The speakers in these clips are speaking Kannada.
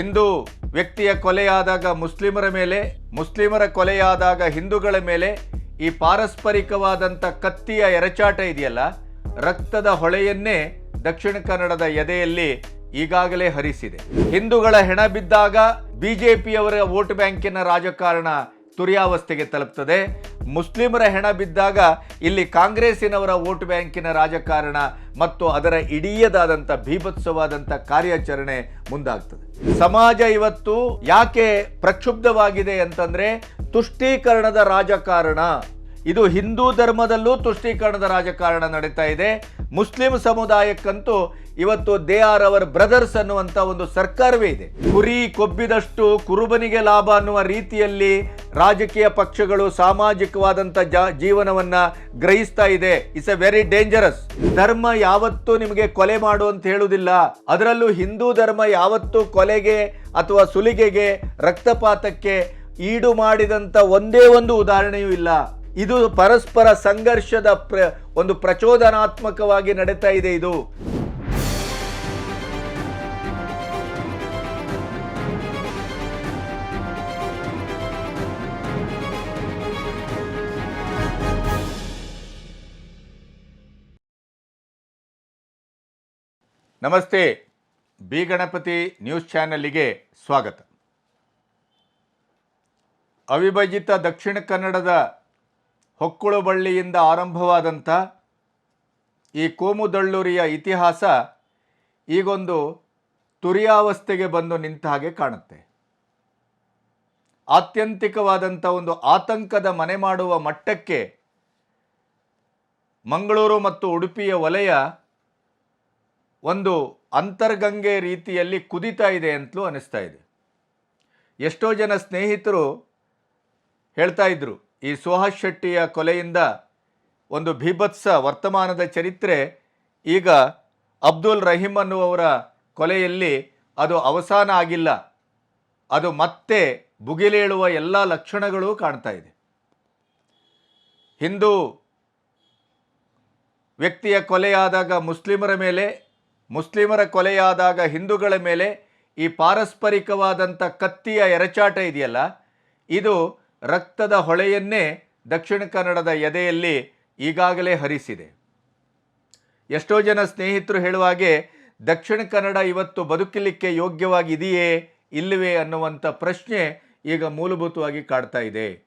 ಹಿಂದೂ ವ್ಯಕ್ತಿಯ ಕೊಲೆಯಾದಾಗ ಮುಸ್ಲಿಮರ ಮೇಲೆ, ಮುಸ್ಲಿಮರ ಕೊಲೆಯಾದಾಗ ಹಿಂದೂಗಳ ಮೇಲೆ ಈ ಪಾರಸ್ಪರಿಕವಾದಂಥ ಕತ್ತಿಯ ಎರಚಾಟ ಇದೆಯಲ್ಲ? ರಕ್ತದ ಹೊಳೆಯನ್ನೇ ದಕ್ಷಿಣ ಕನ್ನಡದ ಎದೆಯಲ್ಲಿ ಈಗಾಗಲೇ ಹರಿಸಿದೆ. ಹಿಂದೂಗಳ ಹೆಣ ಬಿದ್ದಾಗ ಬಿಜೆಪಿಯವರ ವೋಟ್ ಬ್ಯಾಂಕಿನ ರಾಜಕಾರಣ ತುರ್ಯಾವಸ್ಥೆಗೆ ತಲುಪ್ತದೆ. ಮುಸ್ಲಿಮರ ಹೆಣ ಬಿದ್ದಾಗ ಇಲ್ಲಿ ಕಾಂಗ್ರೆಸ್ಸಿನವರ ವೋಟ್ ಬ್ಯಾಂಕಿನ ರಾಜಕಾರಣ ಮತ್ತು ಅದರ ಇಡೀಯದಾದಂಥ ಭೀಭತ್ಸವಾದಂಥ ಕಾರ್ಯಾಚರಣೆ ಮುಂದಾಗ್ತದೆ. ಸಮಾಜ ಇವತ್ತು ಯಾಕೆ ಪ್ರಕ್ಷುಬ್ಧವಾಗಿದೆ ಅಂತಂದರೆ ತುಷ್ಟೀಕರಣದ ರಾಜಕಾರಣ. ಇದು ಹಿಂದೂ ಧರ್ಮದಲ್ಲೂ ತುಷ್ಟೀಕರಣದ ರಾಜಕಾರಣ ನಡೀತಾ ಇದೆ. ಮುಸ್ಲಿಂ ಸಮುದಾಯಕ್ಕಂತೂ ಇವತ್ತು ದೇ ಆರ್ ಅವರ್ ಬ್ರದರ್ಸ್ ಅನ್ನುವಂಥ ಒಂದು ಸರ್ಕಾರವೇ ಇದೆ. ಕುರಿ ಕೊಬ್ಬಿದಷ್ಟು ಕುರುಬನಿಗೆ ಲಾಭ ಅನ್ನುವ ರೀತಿಯಲ್ಲಿ ರಾಜಕೀಯ ಪಕ್ಷಗಳು ಸಾಮಾಜಿಕವಾದಂಥ ಜ ಜೀವನವನ್ನ ಗ್ರಹಿಸ್ತಾ ಇದೆ. ಇಟ್ಸ್ ಎ ವೆರಿ ಡೇಂಜರಸ್ ಧರ್ಮ ಯಾವತ್ತೂ ನಿಮಗೆ ಕೊಲೆ ಮಾಡು ಅಂತ ಹೇಳುವುದಿಲ್ಲ. ಅದರಲ್ಲೂ ಹಿಂದೂ ಧರ್ಮ ಯಾವತ್ತೂ ಕೊಲೆಗೆ ಅಥವಾ ಸುಲಿಗೆಗೆ, ರಕ್ತಪಾತಕ್ಕೆ ಈಡು ಮಾಡಿದಂಥ ಒಂದೇ ಒಂದು ಉದಾಹರಣೆಯೂ ಇಲ್ಲ. ಇದು ಪರಸ್ಪರ ಸಂಘರ್ಷದ ಪ್ರ, ಒಂದು ಪ್ರಚೋದನಾತ್ಮಕವಾಗಿ ನಡೀತಾ ಇದೆ ಇದು. ನಮಸ್ತೆ, ಬಿ ಗಣಪತಿ ನ್ಯೂಸ್ ಚಾನಲ್ಗೆ ಸ್ವಾಗತ. ಅವಿಭಜಿತ ದಕ್ಷಿಣ ಕನ್ನಡದ ಹೊಕ್ಕುಳುಬಳ್ಳಿಯಿಂದ ಆರಂಭವಾದಂಥ ಈ ಕೋಮುದಳ್ಳೂರಿಯ ಇತಿಹಾಸ ಈಗೊಂದು ತುರಿಯಾವಸ್ಥೆಗೆ ಬಂದು ನಿಂತ ಹಾಗೆ ಕಾಣುತ್ತೆ. ಆತ್ಯಂತಿಕವಾದಂಥ ಒಂದು ಆತಂಕದ ಮನೆ ಮಾಡುವ ಮಟ್ಟಕ್ಕೆ ಮಂಗಳೂರು ಮತ್ತು ಉಡುಪಿಯ ವಲಯ ಒಂದು ಅಂತರ್ಗಂಗೆ ರೀತಿಯಲ್ಲಿ ಕುದಿತಾ ಇದೆ ಅಂತಲೂ ಅನ್ನಿಸ್ತಾ ಇದೆ. ಎಷ್ಟೋ ಜನ ಸ್ನೇಹಿತರು ಹೇಳ್ತಾ ಇದ್ರು ಈ ಸುಹಾಸ್ ಶೆಟ್ಟಿಯ ಕೊಲೆಯಿಂದ ಒಂದು ಭೀಭತ್ಸ ವರ್ತಮಾನದ ಚರಿತ್ರೆ. ಈಗ ಅಬ್ದುಲ್ ರಹೀಮ್ ಅನ್ನುವವರ ಕೊಲೆಯಲ್ಲಿ ಅದು ಅವಸಾನ ಆಗಿಲ್ಲ. ಅದು ಮತ್ತೆ ಬುಗಿಲೇಳುವ ಎಲ್ಲ ಲಕ್ಷಣಗಳು ಕಾಣ್ತಾ ಇದೆ. ಹಿಂದೂ ವ್ಯಕ್ತಿಯ ಕೊಲೆಯಾದಾಗ ಮುಸ್ಲಿಮರ ಮೇಲೆ, ಮುಸ್ಲಿಮರ ಕೊಲೆಯಾದಾಗ ಹಿಂದೂಗಳ ಮೇಲೆ ಈ ಪಾರಸ್ಪರಿಕವಾದಂಥ ಕತ್ತಿಯ ಎರಚಾಟ ಇದೆಯಲ್ಲ? ಇದು ರಕ್ತದ ಹೊಳೆಯನ್ನೇ ದಕ್ಷಿಣ ಕನ್ನಡದ ಎದೆಯಲ್ಲಿ ಈಗಾಗಲೇ ಹರಿಸಿದೆ. ಎಷ್ಟೋ ಜನ ಸ್ನೇಹಿತರು ಹೇಳುವ ಹಾಗೆ ದಕ್ಷಿಣ ಕನ್ನಡ ಇವತ್ತು ಬದುಕಲಿಕ್ಕೆ ಯೋಗ್ಯವಾಗಿದೆಯೇ ಇಲ್ಲವೇ ಅನ್ನುವಂಥ ಪ್ರಶ್ನೆ ಈಗ ಮೂಲಭೂತವಾಗಿ ಕಾಡ್ತಾ ಇದೆ.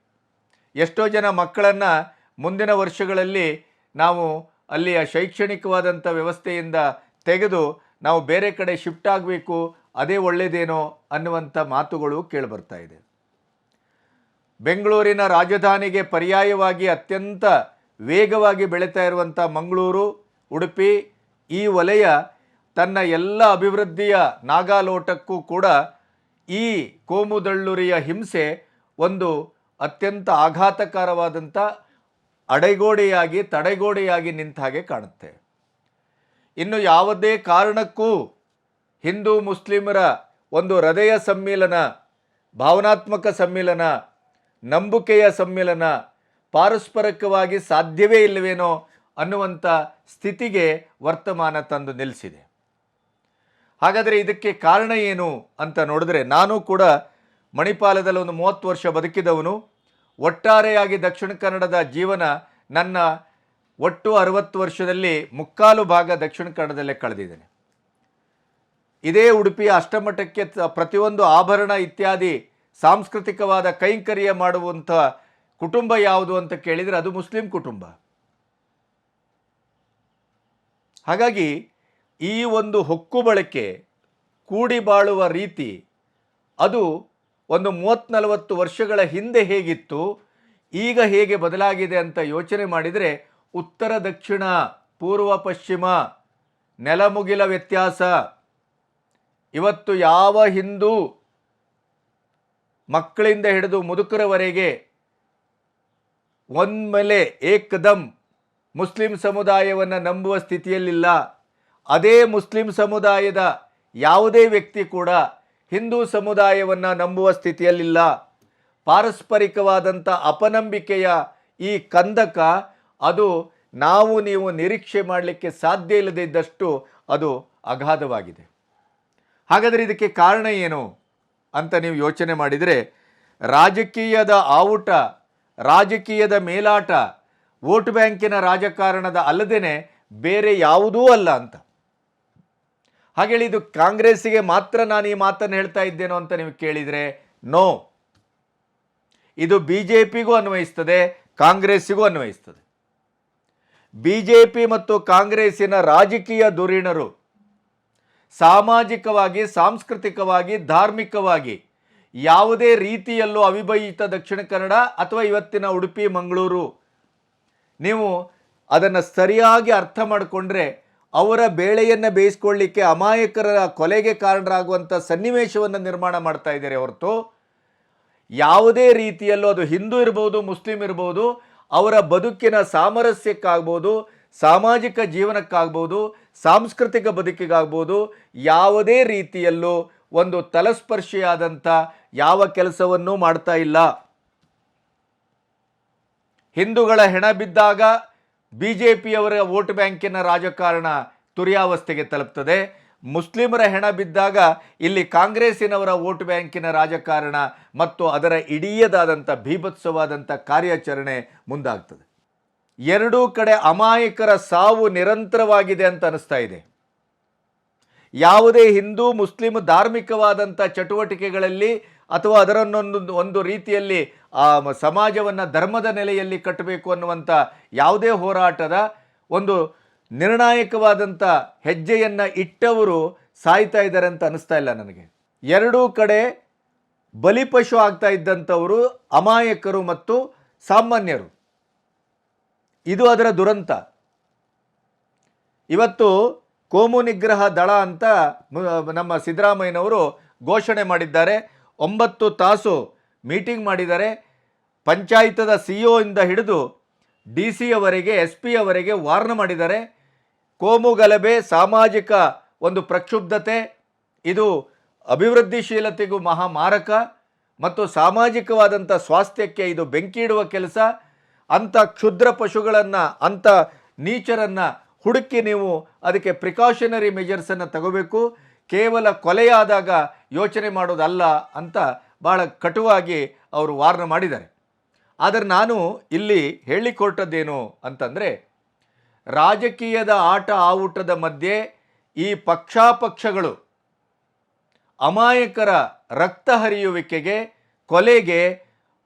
ಎಷ್ಟೋ ಜನ ಮಕ್ಕಳನ್ನು ಮುಂದಿನ ವರ್ಷಗಳಲ್ಲಿ ನಾವು ಅಲ್ಲಿಯ ಶೈಕ್ಷಣಿಕವಾದಂಥ ವ್ಯವಸ್ಥೆಯಿಂದ ತೆಗೆದು ನಾವು ಬೇರೆ ಕಡೆ ಶಿಫ್ಟ್ ಆಗಬೇಕು, ಅದೇ ಒಳ್ಳೆಯದೇನೋ ಅನ್ನುವಂಥ ಮಾತುಗಳು ಕೇಳಿಬರ್ತಾ ಇದೆ. ಬೆಂಗಳೂರಿನ ರಾಜಧಾನಿಗೆ ಪರ್ಯಾಯವಾಗಿ ಅತ್ಯಂತ ವೇಗವಾಗಿ ಬೆಳೀತಾ ಇರುವಂಥ ಮಂಗಳೂರು, ಉಡುಪಿ, ಈ ವಲಯ ತನ್ನ ಎಲ್ಲ ಅಭಿವೃದ್ಧಿಯ ನಾಗಾಲೋಟಕ್ಕೂ ಕೂಡ ಈ ಕೋಮುದಳ್ಳೂರಿಯ ಹಿಂಸೆ ಒಂದು ಅತ್ಯಂತ ಆಘಾತಕರವಾದಂಥ ಅಡೆಗೋಡೆಯಾಗಿ, ತಡೆಗೋಡೆಯಾಗಿ ನಿಂತ ಹಾಗೆ ಕಾಣುತ್ತೆ. ಇನ್ನು ಯಾವುದೇ ಕಾರಣಕ್ಕೂ ಹಿಂದೂ ಮುಸ್ಲಿಮರ ಒಂದು ಹೃದಯ ಸಮ್ಮಿಲನ, ಭಾವನಾತ್ಮಕ ಸಮ್ಮಿಲನ ನಂಬಿಕೆಯ ಸಮ್ಮಿಲನ ಪಾರಸ್ಪರಿಕವಾಗಿ ಸಾಧ್ಯವೇ ಇಲ್ಲವೇನೋ ಅನ್ನುವಂಥ ಸ್ಥಿತಿಗೆ ವರ್ತಮಾನ ತಂದು ನಿಲ್ಲಿಸಿದೆ ಹಾಗಾದರೆ ಇದಕ್ಕೆ ಕಾರಣ ಏನು ಅಂತ ನೋಡಿದ್ರೆ ನಾನು ಕೂಡ ಮಣಿಪಾಲದಲ್ಲಿ ಒಂದು ಮೂವತ್ತು ವರ್ಷ ಬದುಕಿದವನು. ಒಟ್ಟಾರೆಯಾಗಿ ದಕ್ಷಿಣ ಕನ್ನಡದ ಜೀವನ ನನ್ನ ಒಟ್ಟು ಅರವತ್ತು ವರ್ಷದಲ್ಲಿ ಮುಕ್ಕಾಲು ಭಾಗ ದಕ್ಷಿಣ ಕನ್ನಡದಲ್ಲೇ ಕಳೆದಿದ್ದೇನೆ. ಇದೇ ಉಡುಪಿಯ ಅಷ್ಟಮಠಕ್ಕೆ ಪ್ರತಿಯೊಂದು ಆಭರಣ ಇತ್ಯಾದಿ ಸಾಂಸ್ಕೃತಿಕವಾದ ಕೈಂಕರ್ಯ ಮಾಡುವಂಥ ಕುಟುಂಬ ಯಾವುದು ಅಂತ ಕೇಳಿದರೆ ಅದು ಮುಸ್ಲಿಂ ಕುಟುಂಬ. ಹಾಗಾಗಿ ಈ ಒಂದು ಹೊಕ್ಕು ಬಳಕೆ ಕೂಡಿ ಬಾಳುವ ರೀತಿ ಅದು ಒಂದು ಮೂವತ್ತು ನಲವತ್ತು ವರ್ಷಗಳ ಹಿಂದೆ ಹೇಗಿತ್ತು, ಈಗ ಹೇಗೆ ಬದಲಾಗಿದೆ ಅಂತ ಯೋಚನೆ ಮಾಡಿದರೆ ಉತ್ತರ, ದಕ್ಷಿಣ, ಪೂರ್ವ, ಪಶ್ಚಿಮ, ನೆಲಮುಗಿಲ ವ್ಯತ್ಯಾಸ. ಇವತ್ತು ಯಾವ ಹಿಂದೂ ಮಕ್ಕಳಿಂದ ಹಿಡಿದು ಮುದುಕರವರೆಗೆ ಒಂದ್ಮೇಲೆ ಏಕದಂ ಮುಸ್ಲಿಂ ಸಮುದಾಯವನ್ನು ನಂಬುವ ಸ್ಥಿತಿಯಲ್ಲಿಲ್ಲ. ಅದೇ ಮುಸ್ಲಿಂ ಸಮುದಾಯದ ಯಾವುದೇ ವ್ಯಕ್ತಿ ಕೂಡ ಹಿಂದೂ ಸಮುದಾಯವನ್ನು ನಂಬುವ ಸ್ಥಿತಿಯಲ್ಲಿಲ್ಲ. ಪಾರಸ್ಪರಿಕವಾದಂಥ ಅಪನಂಬಿಕೆಯ ಈ ಕಂದಕ ಅದು ನಾವು ನೀವು ನಿರೀಕ್ಷೆ ಮಾಡಲಿಕ್ಕೆ ಸಾಧ್ಯ ಇಲ್ಲದಿದ್ದಷ್ಟು ಅದು ಅಗಾಧವಾಗಿದೆ. ಹಾಗಾದರೆ ಇದಕ್ಕೆ ಕಾರಣ ಏನು? ಅಂತ ನೀವು ಯೋಚನೆ ಮಾಡಿದರೆ, ರಾಜಕೀಯದ ಆವುಟ, ರಾಜಕೀಯದ ಮೇಲಾಟ, ವೋಟ್ ಬ್ಯಾಂಕಿನ ರಾಜಕಾರಣದ ಅಲ್ಲದೇನೆ ಬೇರೆ ಯಾವುದೂ ಅಲ್ಲ ಅಂತ. ಹಾಗೇಳಿ ಇದು ಕಾಂಗ್ರೆಸ್ಸಿಗೆ ಮಾತ್ರ ನಾನು ಈ ಮಾತನ್ನು ಹೇಳ್ತಾ ಇದ್ದೇನೋ ಅಂತ ನೀವು ಕೇಳಿದರೆ, ನೋ. ಇದು ಬಿ ಜೆ ಪಿಗೂ ಅನ್ವಯಿಸ್ತದೆ, ಕಾಂಗ್ರೆಸ್ಸಿಗೂ ಅನ್ವಯಿಸ್ತದೆ. ಬಿ ಜೆ ಪಿ ಮತ್ತು ಕಾಂಗ್ರೆಸ್ಸಿನ ರಾಜಕೀಯ ಧುರೀಣರು ಸಾಮಾಜಿಕವಾಗಿ, ಸಾಂಸ್ಕೃತಿಕವಾಗಿ, ಧಾರ್ಮಿಕವಾಗಿ ಯಾವುದೇ ರೀತಿಯಲ್ಲೂ ಅವಿಭಜಿತ ದಕ್ಷಿಣ ಕನ್ನಡ ಅಥವಾ ಇವತ್ತಿನ ಉಡುಪಿ, ಮಂಗಳೂರು, ನೀವು ಅದನ್ನು ಸರಿಯಾಗಿ ಅರ್ಥ ಮಾಡಿಕೊಂಡ್ರೆ ಅವರ ಬೇಳೆಯನ್ನು ಬೇಯಿಸ್ಕೊಳ್ಳಿಕ್ಕೆ ಅಮಾಯಕರ ಕೊಲೆಗೆ ಕಾರಣರಾಗುವಂಥ ಸನ್ನಿವೇಶವನ್ನು ನಿರ್ಮಾಣ ಮಾಡ್ತಾ ಇದ್ದಾರೆ ಹೊರತು. ಯಾವುದೇ ರೀತಿಯಲ್ಲೂ ಅದು ಹಿಂದೂ ಇರ್ಬೋದು, ಮುಸ್ಲಿಂ ಇರ್ಬೋದು, ಅವರ ಬದುಕಿನ ಸಾಮರಸ್ಯಕ್ಕಾಗ್ಬೋದು, ಸಾಮಾಜಿಕ ಜೀವನಕ್ಕಾಗ್ಬೋದು ಸಾಂಸ್ಕೃತಿಕ ಬದುಕಿಗಾಗ್ಬೋದು, ಯಾವುದೇ ರೀತಿಯಲ್ಲೂ ಒಂದು ತಲಸ್ಪರ್ಶಿಯಾದಂಥ ಯಾವ ಕೆಲಸವನ್ನೂ ಮಾಡ್ತಾ ಇಲ್ಲ. ಹಿಂದೂಗಳ ಹೆಣ ಬಿದ್ದಾಗ ಬಿ ಜೆ ಪಿಯವರ ವೋಟ್ ಬ್ಯಾಂಕಿನ ರಾಜಕಾರಣ ತುರ್ಯಾವಸ್ಥೆಗೆ ತಲುಪ್ತದೆ. ಮುಸ್ಲಿಮರ ಹೆಣ ಬಿದ್ದಾಗ ಇಲ್ಲಿ ಕಾಂಗ್ರೆಸ್ಸಿನವರ ವೋಟ್ ಬ್ಯಾಂಕಿನ ರಾಜಕಾರಣ ಮತ್ತು ಅದರ ಇಡೀಯದಾದಂಥ ಭೀಭತ್ಸವಾದಂಥ ಕಾರ್ಯಾಚರಣೆ ಮುಂದಾಗ್ತದೆ. ಎರಡೂ ಕಡೆ ಅಮಾಯಕರ ಸಾವು ನಿರಂತರವಾಗಿದೆ ಅಂತ ಅನಿಸ್ತಾ ಇದೆ. ಯಾವುದೇ ಹಿಂದೂ, ಮುಸ್ಲಿಂ ಧಾರ್ಮಿಕವಾದಂಥ ಚಟುವಟಿಕೆಗಳಲ್ಲಿ ಅಥವಾ ಅದರನ್ನೊಂದು ಒಂದು ರೀತಿಯಲ್ಲಿ, ಆ ಸಮಾಜವನ್ನು ಧರ್ಮದ ನೆಲೆಯಲ್ಲಿ ಕಟ್ಟಬೇಕು ಅನ್ನುವಂಥ ಯಾವುದೇ ಹೋರಾಟದ ಒಂದು ನಿರ್ಣಾಯಕವಾದಂಥ ಹೆಜ್ಜೆಯನ್ನು ಇಟ್ಟವರು ಸಾಯ್ತಾ ಇದ್ದಾರೆ ಅಂತ ಅನಿಸ್ತಾ ಇಲ್ಲ ನನಗೆ. ಎರಡೂ ಕಡೆ ಬಲಿಪಶು ಆಗ್ತಾ ಇದ್ದಂಥವರು ಅಮಾಯಕರು ಮತ್ತು ಸಾಮಾನ್ಯರು. ಇದು ಅದರ ದುರಂತ. ಇವತ್ತು ಕೋಮು ನಿಗ್ರಹ ದಳ ಅಂತ ನಮ್ಮ ಸಿದ್ದರಾಮಯ್ಯನವರು ಘೋಷಣೆ ಮಾಡಿದ್ದಾರೆ. ಒಂಬತ್ತು ತಾಸು ಮೀಟಿಂಗ್ ಮಾಡಿದ್ದಾರೆ. ಪಂಚಾಯತದ ಸಿ ಇಂದ ಹಿಡಿದು ಡಿ ಸಿ ಎಸ್ ಪಿ ಅವರೆಗೆ ವಾರ್ನ್ ಮಾಡಿದ್ದಾರೆ. ಕೋಮು ಗಲಭೆ, ಸಾಮಾಜಿಕ ಒಂದು ಪ್ರಕ್ಷುಬ್ಧತೆ, ಇದು ಅಭಿವೃದ್ಧಿಶೀಲತೆಗೂ ಮಹಾಮಾರಕ ಮತ್ತು ಸಾಮಾಜಿಕವಾದಂಥ ಸ್ವಾಸ್ಥ್ಯಕ್ಕೆ ಇದು ಬೆಂಕಿ ಇಡುವ ಕೆಲಸ. ಅಂಥ ಕ್ಷುದ್ರ ಪಶುಗಳನ್ನು ಅಂಥ ನೀಚರನ್ನು ಹುಡುಕಿ ನೀವು ಅದಕ್ಕೆ ಪ್ರಿಕಾಷನರಿ ಮೆಜರ್ಸನ್ನು ತಗೋಬೇಕು. ಕೇವಲ ಕೊಲೆಯಾದಾಗ ಯೋಚನೆ ಮಾಡೋದಲ್ಲ ಅಂತ ಭಾಳ ಕಟುವಾಗಿ ಅವರು ವಾರ್ನ ಮಾಡಿದ್ದಾರೆ. ಆದರೆ ನಾನು ಇಲ್ಲಿ ಹೇಳಿಕೊಟ್ಟದ್ದೇನು ಅಂತಂದರೆ, ರಾಜಕೀಯದ ಆಟ ಆವುಟದ ಮಧ್ಯೆ ಈ ಪಕ್ಷಾಪಕ್ಷಗಳು ಅಮಾಯಕರ ರಕ್ತ ಹರಿಯುವಿಕೆಗೆ, ಕೊಲೆಗೆ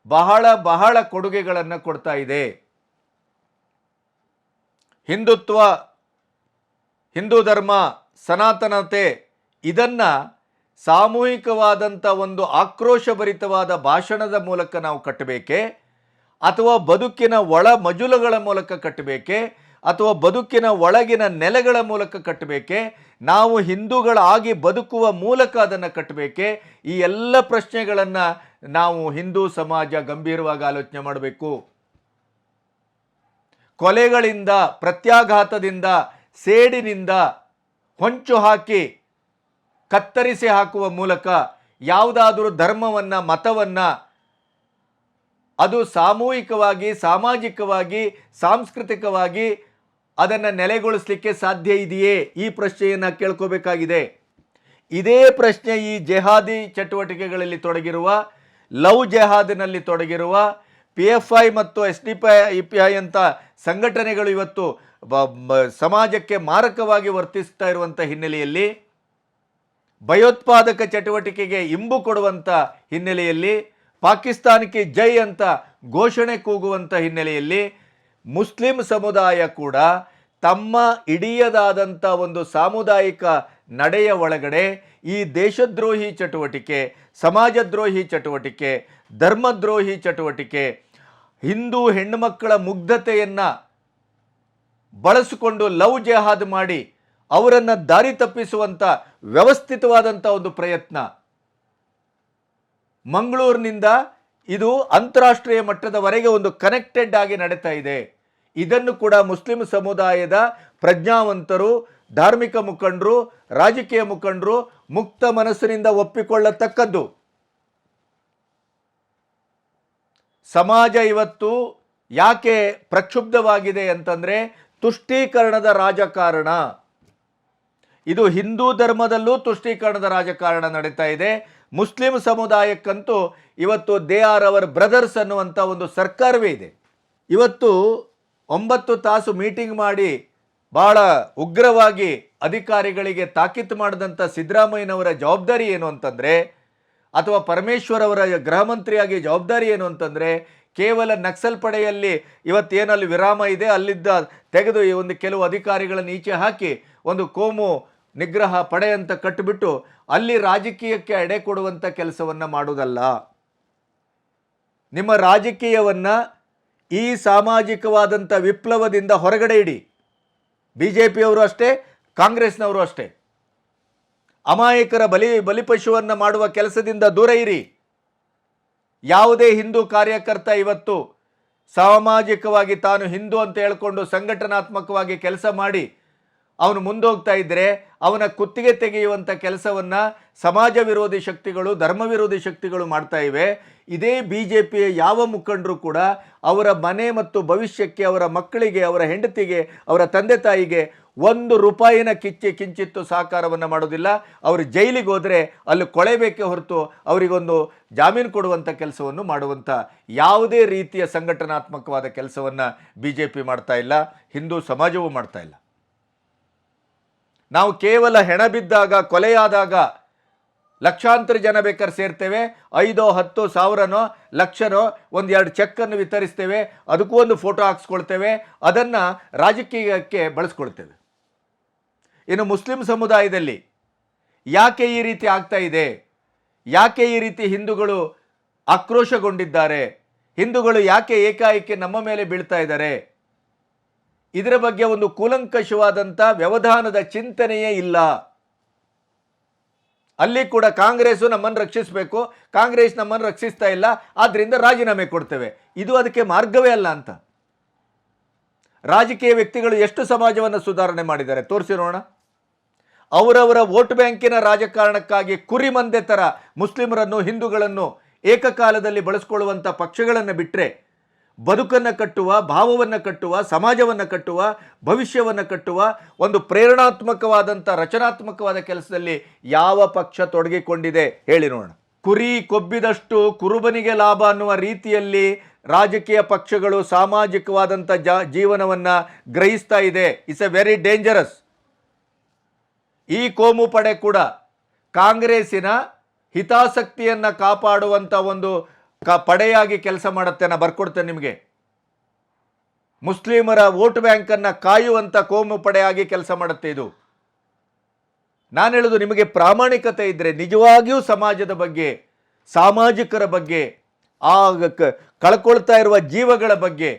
ಬಹಳ ಬಹಳ ಕೊಡುಗೆಗಳನ್ನು ಕೊಡ್ತಾ ಇದೆ. ಹಿಂದುತ್ವ, ಹಿಂದೂ ಧರ್ಮ, ಸನಾತನತೆ ಇದನ್ನು ಸಾಮೂಹಿಕವಾದಂಥ ಒಂದು ಆಕ್ರೋಶಭರಿತವಾದ ಭಾಷಣದ ಮೂಲಕ ನಾವು ಕಟ್ಟಬೇಕೇ? ಅಥವಾ ಬದುಕಿನ ಒಳ ಮಜುಲಗಳ ಮೂಲಕ ಕಟ್ಟಬೇಕೇ? ಅಥವಾ ಬದುಕಿನ ಒಳಗಿನ ನೆಲೆಗಳ ಮೂಲಕ ಕಟ್ಟಬೇಕೆ? ನಾವು ಹಿಂದೂಗಳಾಗಿ ಬದುಕುವ ಮೂಲಕ ಅದನ್ನು ಕಟ್ಟಬೇಕೇ? ಈ ಎಲ್ಲ ಪ್ರಶ್ನೆಗಳನ್ನು ನಾವು ಹಿಂದೂ ಸಮಾಜ ಗಂಭೀರವಾಗಿ ಆಲೋಚನೆ ಮಾಡಬೇಕು. ಕೊಲೆಗಳಿಂದ, ಪ್ರತ್ಯಾಘಾತದಿಂದ, ಸೇಡಿನಿಂದ ಹೊಂಚು ಹಾಕಿ, ಕತ್ತರಿಸಿ ಹಾಕುವ ಮೂಲಕ ಯಾವುದಾದರೂ ಧರ್ಮವನ್ನು, ಮತವನ್ನು, ಅದು ಸಾಮೂಹಿಕವಾಗಿ, ಸಾಮಾಜಿಕವಾಗಿ, ಸಾಂಸ್ಕೃತಿಕವಾಗಿ ಅದನ್ನು ನೆಲೆಗೊಳಿಸಲಿಕ್ಕೆ ಸಾಧ್ಯ ಇದೆಯೇ? ಈ ಪ್ರಶ್ನೆಯನ್ನು ಕೇಳ್ಕೋಬೇಕಾಗಿದೆ. ಇದೇ ಪ್ರಶ್ನೆ ಈ ಜೆಹಾದಿ ಚಟುವಟಿಕೆಗಳಲ್ಲಿ ತೊಡಗಿರುವ, ಲವ್ ಜೆಹಾದಿನಲ್ಲಿ ತೊಡಗಿರುವ, ಪಿ ಎಫ್ ಐ ಮತ್ತು S D P I P I ಅಂತ ಸಂಘಟನೆಗಳು ಇವತ್ತು ಸಮಾಜಕ್ಕೆ ಮಾರಕವಾಗಿ ವರ್ತಿಸ್ತಾ ಇರುವಂಥ ಹಿನ್ನೆಲೆಯಲ್ಲಿ, ಭಯೋತ್ಪಾದಕ ಚಟುವಟಿಕೆಗೆ ಇಂಬು ಕೊಡುವಂಥ ಹಿನ್ನೆಲೆಯಲ್ಲಿ, ಪಾಕಿಸ್ತಾನಕ್ಕೆ ಜೈ ಅಂತ ಘೋಷಣೆ ಕೂಗುವಂಥ ಹಿನ್ನೆಲೆಯಲ್ಲಿ ಮುಸ್ಲಿಂ ಸಮುದಾಯ ಕೂಡ ತಮ್ಮ ಇಡಿಯದಾದಂಥ ಒಂದು ಸಾಮುದಾಯಿಕ ನಡೆಯ ಒಳಗಡೆ ಈ ದೇಶದ್ರೋಹಿ ಚಟುವಟಿಕೆ, ಸಮಾಜದ್ರೋಹಿ ಚಟುವಟಿಕೆ, ಧರ್ಮದ್ರೋಹಿ ಚಟುವಟಿಕೆ, ಹಿಂದೂ ಹೆಣ್ಣುಮಕ್ಕಳ ಮುಗ್ಧತೆಯನ್ನು ಬಳಸಿಕೊಂಡು ಲವ್ ಜೆಹಾದ್ ಮಾಡಿ ಅವರನ್ನು ದಾರಿ ತಪ್ಪಿಸುವಂಥ ವ್ಯವಸ್ಥಿತವಾದಂಥ ಒಂದು ಪ್ರಯತ್ನ. ಮಂಗಳೂರಿನಿಂದ ಇದು ಅಂತಾರಾಷ್ಟ್ರೀಯ ಮಟ್ಟದವರೆಗೆ ಒಂದು ಕನೆಕ್ಟೆಡ್ ಆಗಿ ನಡೀತಾ ಇದೆ. ಇದನ್ನು ಕೂಡ ಮುಸ್ಲಿಂ ಸಮುದಾಯದ ಪ್ರಜ್ಞಾವಂತರು, ಧಾರ್ಮಿಕ ಮುಖಂಡರು, ರಾಜಕೀಯ ಮುಖಂಡರು ಮುಕ್ತ ಮನಸ್ಸಿನಿಂದ ಒಪ್ಪಿಕೊಳ್ಳತಕ್ಕದ್ದು. ಸಮಾಜ ಇವತ್ತು ಯಾಕೆ ಪ್ರಕ್ಷುಬ್ಧವಾಗಿದೆ ಅಂತಂದರೆ ತುಷ್ಟೀಕರಣದ ರಾಜಕಾರಣ. ಇದು ಹಿಂದೂ ಧರ್ಮದಲ್ಲೂ ತುಷ್ಟೀಕರಣದ ರಾಜಕಾರಣ ನಡೀತಾ ಇದೆ. ಮುಸ್ಲಿಂ ಸಮುದಾಯಕ್ಕಂತೂ ಇವತ್ತು ದೇ ಆರ್ ಅವರ್ ಬ್ರದರ್ಸ್ ಅನ್ನುವಂಥ ಒಂದು ಸರ್ಕಾರವೇ ಇದೆ. ಇವತ್ತು ಒಂಬತ್ತು ತಾಸು ಮೀಟಿಂಗ್ ಮಾಡಿ ಬಹಳ ಉಗ್ರವಾಗಿ ಅಧಿಕಾರಿಗಳಿಗೆ ತಾಕೀತು ಮಾಡಿದಂಥ ಸಿದ್ದರಾಮಯ್ಯನವರ ಜವಾಬ್ದಾರಿ ಏನು ಅಂತಂದರೆ, ಅಥವಾ ಪರಮೇಶ್ವರ್ ಅವರ ಗೃಹ ಮಂತ್ರಿಯಾಗಿ ಜವಾಬ್ದಾರಿ ಏನು ಅಂತಂದರೆ, ಕೇವಲ ನಕ್ಸಲ್ ಪಡೆಯಲ್ಲಿ ಇವತ್ತೇನಲ್ಲಿ ವಿರಾಮ ಇದೆ, ಅಲ್ಲಿದ್ದ ತೆಗೆದು ಈ ಒಂದು ಕೆಲವು ಅಧಿಕಾರಿಗಳನ್ನು ಈಚೆ ಹಾಕಿ ಒಂದು ಕೋಮು ನಿಗ್ರಹ ಪಡೆ ಅಂತ ಕಟ್ಟಿಬಿಟ್ಟು ಅಲ್ಲಿ ರಾಜಕೀಯಕ್ಕೆ ಎಡೆ ಕೊಡುವಂಥ ಕೆಲಸವನ್ನು ಮಾಡುವುದಲ್ಲ. ನಿಮ್ಮ ರಾಜಕೀಯವನ್ನು ಈ ಸಾಮಾಜಿಕವಾದಂಥ ವಿಪ್ಲವದಿಂದ ಹೊರಗಡೆ ಇಡಿ. ಬಿ ಜೆ ಪಿಯವರು ಅಷ್ಟೇ, ಕಾಂಗ್ರೆಸ್ನವರು ಅಷ್ಟೇ. ಅಮಾಯಕರ ಬಲಿ, ಬಲಿಪಶುವನ್ನು ಮಾಡುವ ಕೆಲಸದಿಂದ ದೂರ ಇರಿ. ಯಾವುದೇ ಹಿಂದೂ ಕಾರ್ಯಕರ್ತ ಇವತ್ತು ಸಾಮಾಜಿಕವಾಗಿ ತಾನು ಹಿಂದೂ ಅಂತ ಹೇಳ್ಕೊಂಡು ಸಂಘಟನಾತ್ಮಕವಾಗಿ ಕೆಲಸ ಮಾಡಿ ಅವನು ಮುಂದೋಗ್ತಾ ಇದ್ದರೆ ಅವನ ಕುತ್ತಿಗೆ ತೆಗೆಯುವಂಥ ಕೆಲಸವನ್ನು ಸಮಾಜ ವಿರೋಧಿ ಶಕ್ತಿಗಳು, ಧರ್ಮ ವಿರೋಧಿ ಶಕ್ತಿಗಳು ಮಾಡ್ತಾ ಇವೆ. ಇದೇ ಬಿ ಜೆ ಪಿಯ ಯಾವ ಮುಖಂಡರು ಕೂಡ ಅವರ ಮನೆ ಮತ್ತು ಭವಿಷ್ಯಕ್ಕೆ, ಅವರ ಮಕ್ಕಳಿಗೆ, ಅವರ ಹೆಂಡತಿಗೆ, ಅವರ ತಂದೆ ತಾಯಿಗೆ ಒಂದು ರೂಪಾಯಿನ ಕಿಚ್ಚಿ, ಕಿಂಚಿತ್ತು ಸಹಕಾರವನ್ನು ಮಾಡೋದಿಲ್ಲ. ಅವರು ಜೈಲಿಗೆ ಹೋದರೆ ಅಲ್ಲಿ ಕೊಳೆಬೇಕೆ ಹೊರತು ಅವರಿಗೊಂದು ಜಾಮೀನು ಕೊಡುವಂಥ ಕೆಲಸವನ್ನು ಮಾಡುವಂಥ ಯಾವುದೇ ರೀತಿಯ ಸಂಘಟನಾತ್ಮಕವಾದ ಕೆಲಸವನ್ನು ಬಿ ಜೆ ಪಿ ಮಾಡ್ತಾ ಇಲ್ಲ. ಹಿಂದೂ ಸಮಾಜವೂ ಮಾಡ್ತಾ ಇಲ್ಲ. ನಾವು ಕೇವಲ ಹೆಣ ಬಿದ್ದಾಗ, ಕೊಲೆಯಾದಾಗ ಲಕ್ಷಾಂತರ ಜನ ಬೇಕಾದ್ರೆ ಸೇರ್ತೇವೆ. ಐದೋ, ಹತ್ತು ಸಾವಿರನೋ, ಲಕ್ಷನೋ ಒಂದು ಎರಡು ಚೆಕ್ಕನ್ನು ವಿತರಿಸ್ತೇವೆ. ಅದಕ್ಕೂ ಒಂದು ಫೋಟೋ ಹಾಕ್ಸ್ಕೊಳ್ತೇವೆ. ಅದನ್ನು ರಾಜಕೀಯಕ್ಕೆ ಬಳಸ್ಕೊಳ್ತೇವೆ. ಇನ್ನು ಮುಸ್ಲಿಂ ಸಮುದಾಯದಲ್ಲಿ ಯಾಕೆ ಈ ರೀತಿ ಆಗ್ತಾ ಇದೆ? ಯಾಕೆ ಈ ರೀತಿ ಹಿಂದೂಗಳು ಆಕ್ರೋಶಗೊಂಡಿದ್ದಾರೆ? ಹಿಂದೂಗಳು ಯಾಕೆ ಏಕಾಏಕಿ ನಮ್ಮ ಮೇಲೆ ಬೀಳ್ತಾ ಇದ್ದಾರೆ? ಇದರ ಬಗ್ಗೆ ಒಂದು ಕೂಲಂಕಷವಾದಂಥ ವ್ಯವಧಾನದ ಚಿಂತನೆಯೇ ಇಲ್ಲ. ಅಲ್ಲಿ ಕೂಡ ಕಾಂಗ್ರೆಸ್ಸು ನಮ್ಮನ್ನು ರಕ್ಷಿಸಬೇಕು. ಕಾಂಗ್ರೆಸ್ ನಮ್ಮನ್ನು ರಕ್ಷಿಸ್ತಾ ಇಲ್ಲ. ಆದ್ದರಿಂದ ರಾಜೀನಾಮೆ ಕೊಡ್ತೇವೆ. ಇದು ಅದಕ್ಕೆ ಮಾರ್ಗವೇ ಅಲ್ಲ ಅಂತ. ರಾಜಕೀಯ ವ್ಯಕ್ತಿಗಳು ಎಷ್ಟು ಸಮಾಜವನ್ನು ಸುಧಾರಣೆ ಮಾಡಿದ್ದಾರೆ ತೋರಿಸಿ ನೋಡೋಣ. ಅವರವರ ವೋಟ್ ಬ್ಯಾಂಕಿನ ರಾಜಕಾರಣಕ್ಕಾಗಿ ಕುರಿಮಂದೆ ಥರ ಮುಸ್ಲಿಮರನ್ನು, ಹಿಂದೂಗಳನ್ನು ಏಕಕಾಲದಲ್ಲಿ ಬಳಸ್ಕೊಳ್ಳುವಂಥ ಪಕ್ಷಗಳನ್ನು ಬಿಟ್ಟರೆ ಬದುಕನ್ನು ಕಟ್ಟುವ, ಭಾವವನ್ನು ಕಟ್ಟುವ, ಸಮಾಜವನ್ನು ಕಟ್ಟುವ, ಭವಿಷ್ಯವನ್ನು ಕಟ್ಟುವ ಒಂದು ಪ್ರೇರಣಾತ್ಮಕವಾದಂಥ ರಚನಾತ್ಮಕವಾದ ಕೆಲಸದಲ್ಲಿ ಯಾವ ಪಕ್ಷ ತೊಡಗಿಕೊಂಡಿದೆ ಹೇಳಿ ನೋಡೋಣ. ಕುರಿ ಕೊಬ್ಬಿದಷ್ಟು ಕುರುಬನಿಗೆ ಲಾಭ ಅನ್ನುವ ರೀತಿಯಲ್ಲಿ ರಾಜಕೀಯ ಪಕ್ಷಗಳು ಸಾಮಾಜಿಕವಾದಂಥ ಜ, ಜೀವನವನ್ನು ಗ್ರಹಿಸ್ತಾ ಇದೆ. ಇಟ್ಸ್ ಎ ವೆರಿ ಡೇಂಜರಸ್ ಈ ಕೋಮು ಪಡೆ ಕೂಡ ಕಾಂಗ್ರೆಸ್ಸಿನ ಹಿತಾಸಕ್ತಿಯನ್ನು ಕಾಪಾಡುವಂಥ ಒಂದು ಕ ಪಡೆಯಾಗಿ ಕೆಲಸ ಮಾಡುತ್ತೆ ನಾನು ಬರ್ಕೊಡ್ತೇನೆ ನಿಮಗೆ. ಮುಸ್ಲಿಮರ ವೋಟ್ ಬ್ಯಾಂಕನ್ನು ಕಾಯುವಂಥ ಕೋಮು ಪಡೆಯಾಗಿ ಕೆಲಸ ಮಾಡುತ್ತೆ ಇದು. ನಾನು ಹೇಳೋದು ನಿಮಗೆ ಪ್ರಾಮಾಣಿಕತೆ ಇದ್ದರೆ ನಿಜವಾಗಿಯೂ ಸಮಾಜದ ಬಗ್ಗೆ, ಸಾಮಾಜಿಕರ ಬಗ್ಗೆ, ಆ ಕಳ್ಕೊಳ್ತಾ ಇರುವ ಜೀವಗಳ ಬಗ್ಗೆ,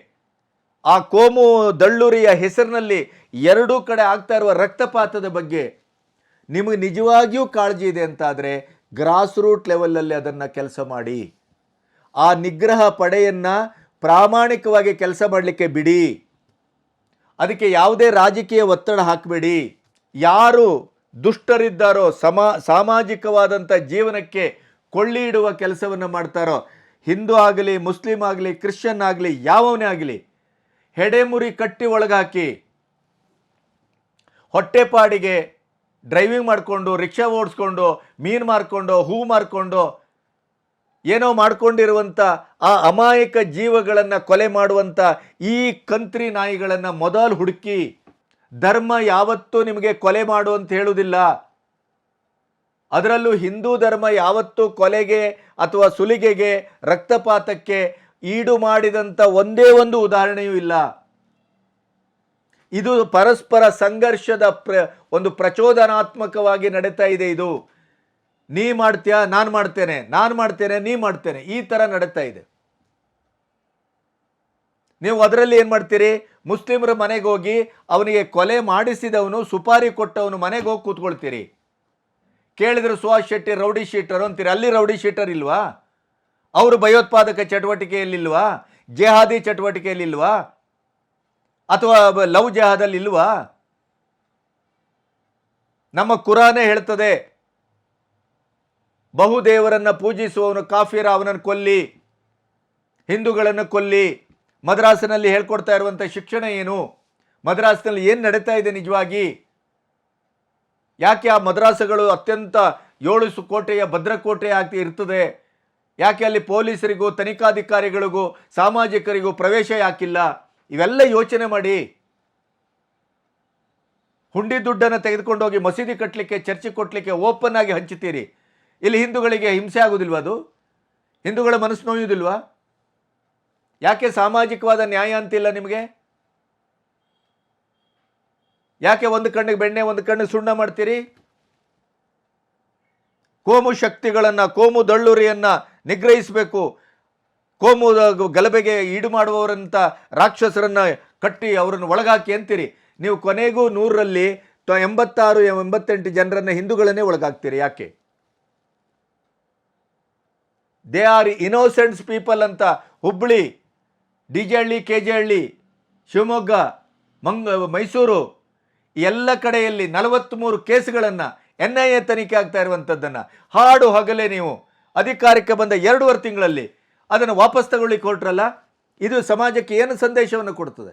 ಆ ಕೋಮು ದಳ್ಳುರಿಯ ಹೆಸರಿನಲ್ಲಿ ಎರಡೂ ಕಡೆ ಆಗ್ತಾ ಇರುವ ರಕ್ತಪಾತದ ಬಗ್ಗೆ ನಿಮಗೆ ನಿಜವಾಗಿಯೂ ಕಾಳಜಿ ಇದೆ ಅಂತಾದರೆ ಗ್ರಾಸ್ ರೂಟ್ ಲೆವೆಲಲ್ಲಿ ಅದನ್ನು ಕೆಲಸ ಮಾಡಿ. ಆ ನಿಗ್ರಹ ಪಡೆಯನ್ನು ಪ್ರಾಮಾಣಿಕವಾಗಿ ಕೆಲಸ ಮಾಡಲಿಕ್ಕೆ ಬಿಡಿ. ಅದಕ್ಕೆ ಯಾವುದೇ ರಾಜಕೀಯ ಒತ್ತಡ ಹಾಕಬೇಡಿ. ಯಾರು ದುಷ್ಟರಿದ್ದಾರೋ, ಸಮ ಸಾಮಾಜಿಕವಾದಂಥ ಜೀವನಕ್ಕೆ ಕೊಳ್ಳಿ ಇಡುವ ಕೆಲಸವನ್ನು ಮಾಡ್ತಾರೋ, ಹಿಂದೂ ಆಗಲಿ, ಮುಸ್ಲಿಂ ಆಗಲಿ, ಕ್ರಿಶ್ಚಿಯನ್ ಆಗಲಿ ಯಾವವನೇ ಆಗಲಿ, ಹೆಡೆಮುರಿ ಕಟ್ಟಿ ಒಳಗಾಕಿ, ಹೊಟ್ಟೆಪಾಡಿಗೆ ಡ್ರೈವಿಂಗ್ ಮಾಡಿಕೊಂಡು, ರಿಕ್ಷಾ ಓಡಿಸ್ಕೊಂಡು, ಮೀನು ಮಾರ್ಕೊಂಡು, ಹೂ ಮಾರ್ಕೊಂಡು ಏನೋ ಮಾಡಿಕೊಂಡಿರುವಂಥ ಆ ಅಮಾಯಕ ಜೀವಗಳನ್ನು ಕೊಲೆ ಮಾಡುವಂಥ ಈ ಕಂತ್ರಿ ನಾಯಿಗಳನ್ನು ಮೊದಲು ಹುಡುಕಿ ಧರ್ಮ ಯಾವತ್ತೂ ನಿಮಗೆ ಕೊಲೆ ಮಾಡು ಅಂತ ಹೇಳುವುದಿಲ್ಲ. ಅದರಲ್ಲೂ ಹಿಂದೂ ಧರ್ಮ ಯಾವತ್ತೂ ಕೊಲೆಗೆ ಅಥವಾ ಸುಲಿಗೆಗೆ, ರಕ್ತಪಾತಕ್ಕೆ ಈಡು ಮಾಡಿದಂಥ ಒಂದೇ ಒಂದು ಉದಾಹರಣೆಯೂ ಇಲ್ಲ. ಇದು ಪರಸ್ಪರ ಸಂಘರ್ಷದ ಪ್ರ, ಒಂದು ಪ್ರಚೋದನಾತ್ಮಕವಾಗಿ ನಡೀತಾ ಇದೆ ಇದು. ನೀ ಮಾಡ್ತೀಯಾ, ನಾನು ಮಾಡ್ತೇನೆ ನಾನು ಮಾಡ್ತೇನೆ, ನೀ ಮಾಡ್ತೇನೆ, ಈ ಥರ ನಡೀತಾ ಇದೆ. ನೀವು ಅದರಲ್ಲಿ ಏನು ಮಾಡ್ತೀರಿ? ಮುಸ್ಲಿಮರ ಮನೆಗೆ ಹೋಗಿ ಅವನಿಗೆ ಕೊಲೆ ಮಾಡಿಸಿದವನು, ಸುಪಾರಿ ಕೊಟ್ಟವನು ಮನೆಗೆ ಹೋಗಿ ಕೂತ್ಕೊಳ್ತೀರಿ. ಕೇಳಿದ್ರೆ ಸುಹಾಸ್ ಶೆಟ್ಟಿ, ರೌಡಿ ಶೀಟರ್ ಅಂತೀರಿ, ಅಲ್ಲಿ ರೌಡಿ ಶೀಟರ್ ಇಲ್ವಾ? ಅವರು ಭಯೋತ್ಪಾದಕ ಚಟುವಟಿಕೆಯಲ್ಲಿಲ್ವಾ? ಜೆಹಾದಿ ಚಟುವಟಿಕೆಯಲ್ಲಿಲ್ವಾ? ಅಥವಾ ಲವ್ ಜೆಹಾದಲ್ಲಿ ಇಲ್ವಾ? ನಮ್ಮ ಕುರಾನೇ ಹೇಳ್ತದೆ ಬಹುದೇವರನ್ನು ಪೂಜಿಸುವವನು ಕಾಫಿರ, ಅವನನ್ನು ಕೊಲ್ಲಿ, ಹಿಂದೂಗಳನ್ನು ಕೊಲ್ಲಿ. ಮದ್ರಾಸಿನಲ್ಲಿ ಹೇಳ್ಕೊಡ್ತಾ ಇರುವಂಥ ಶಿಕ್ಷಣ ಏನು? ಮದ್ರಾಸಿನಲ್ಲಿ ಏನು ನಡೀತಾ ಇದೆ ನಿಜವಾಗಿ? ಯಾಕೆ ಆ ಮದ್ರಾಸಗಳು ಅತ್ಯಂತ ಏಳು ಕೋಟೆಯ, ಭದ್ರಕೋಟೆ ಆಗ್ತಿ ಇರ್ತದೆ? ಯಾಕೆ ಅಲ್ಲಿ ಪೊಲೀಸರಿಗೂ, ತನಿಖಾಧಿಕಾರಿಗಳಿಗೂ, ಸಾಮಾಜಿಕರಿಗೂ ಪ್ರವೇಶ ಯಾಕಿಲ್ಲ? ಇವೆಲ್ಲ ಯೋಚನೆ ಮಾಡಿ. ಹುಂಡಿ ದುಡ್ಡನ್ನು ತೆಗೆದುಕೊಂಡು ಹೋಗಿ ಮಸೀದಿ ಕಟ್ಟಲಿಕ್ಕೆ ಚರ್ಚೆ ಕೊಟ್ಟಲಿಕ್ಕೆ ಓಪನ್ ಆಗಿ ಹಂಚುತ್ತೀರಿ. ಇಲ್ಲಿ ಹಿಂದೂಗಳಿಗೆ ಹಿಂಸೆ ಆಗೋದಿಲ್ವ ಅದು? ಹಿಂದೂಗಳ ಮನಸ್ಸು ನೋಯುವುದಿಲ್ವಾ? ಯಾಕೆ ಸಾಮಾಜಿಕವಾದ ನ್ಯಾಯ ಅಂತಿಲ್ಲ ನಿಮಗೆ? ಯಾಕೆ ಒಂದು ಕಣ್ಣಿಗೆ ಬೆಣ್ಣೆ, ಒಂದು ಕಣ್ಣಿಗೆ ಸುಣ್ಣ ಮಾಡ್ತೀರಿ? ಕೋಮು ಶಕ್ತಿಗಳನ್ನು, ಕೋಮು ದಳ್ಳುರಿಯನ್ನು ನಿಗ್ರಹಿಸಬೇಕು. ಕೋಮು ಗಲಭೆಗೆ ಈಡು ಮಾಡುವವರಂಥ ರಾಕ್ಷಸರನ್ನು ಕಟ್ಟಿ ಅವರನ್ನು ಒಳಗಾಕಿ ಅಂತೀರಿ. ನೀವು ಕೊನೆಗೂ ನೂರರಲ್ಲಿ ಎಂಬತ್ತಾರು ಎಂಬತ್ತೆಂಟು ಜನರನ್ನು ಹಿಂದೂಗಳನ್ನೇ ಒಳಗಾಗ್ತೀರಿ ಯಾಕೆ? ದೇ ಆರ್ ಇನೋಸೆಂಟ್ಸ್ ಪೀಪಲ್ ಅಂತ Hubballi D J Halli K J Halli Shivamogga, ಮಂಗ, ಮೈಸೂರು ಎಲ್ಲ ಕಡೆಯಲ್ಲಿ ನಲವತ್ತ್ಮೂರು ಕೇಸ್ಗಳನ್ನು ಎನ್ ಐ ಎ ತನಿಖೆ ಆಗ್ತಾ ಇರುವಂಥದ್ದನ್ನು ಹಾಡು ಹಗಲೇ ನೀವು ಅಧಿಕಾರಕ್ಕೆ ಬಂದ ಎರಡೂವರೆ ತಿಂಗಳಲ್ಲಿ ಅದನ್ನು ವಾಪಸ್ ತಗೊಳ್ಳಿ ಕೊಟ್ರಲ್ಲ ಇದು ಸಮಾಜಕ್ಕೆ ಏನು ಸಂದೇಶವನ್ನು ಕೊಡ್ತದೆ?